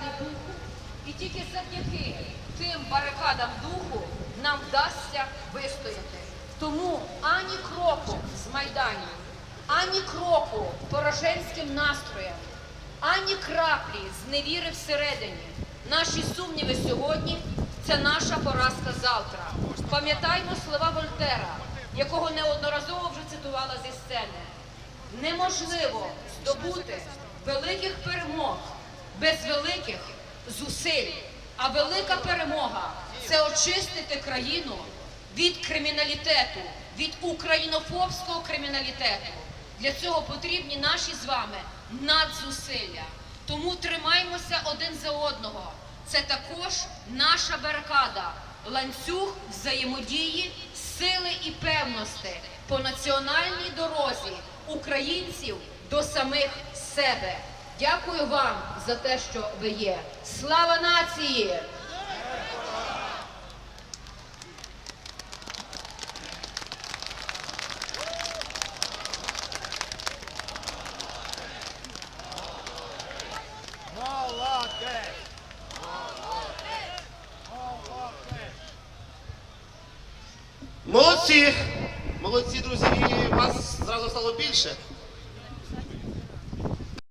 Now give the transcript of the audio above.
барикади духу, і тільки завдяки тим барикадам духу нам вдасться вистояти. Тому ані кроку з майданів, ані кроку пораженським настроям, ані краплі з невіри всередині. Наші сумніви сьогодні це наша поразка завтра. Пам'ятаймо слова Вольтера, якого неодноразово вже цитувала зі сцени. Неможливо здобути великих перемог без великих зусиль. А велика перемога це очистити країну від криміналітету, від українофобського криміналітету. Для цього потрібні наші з вами надзусилля. Тому тримаймося один за одного. Це також наша барикада, ланцюг взаємодії, сили і певності по національній дорозі українців до самих себе. Дякую вам за те, що ви є. Слава нації! Молодці! Молодці, друзі, вас зразу стало більше.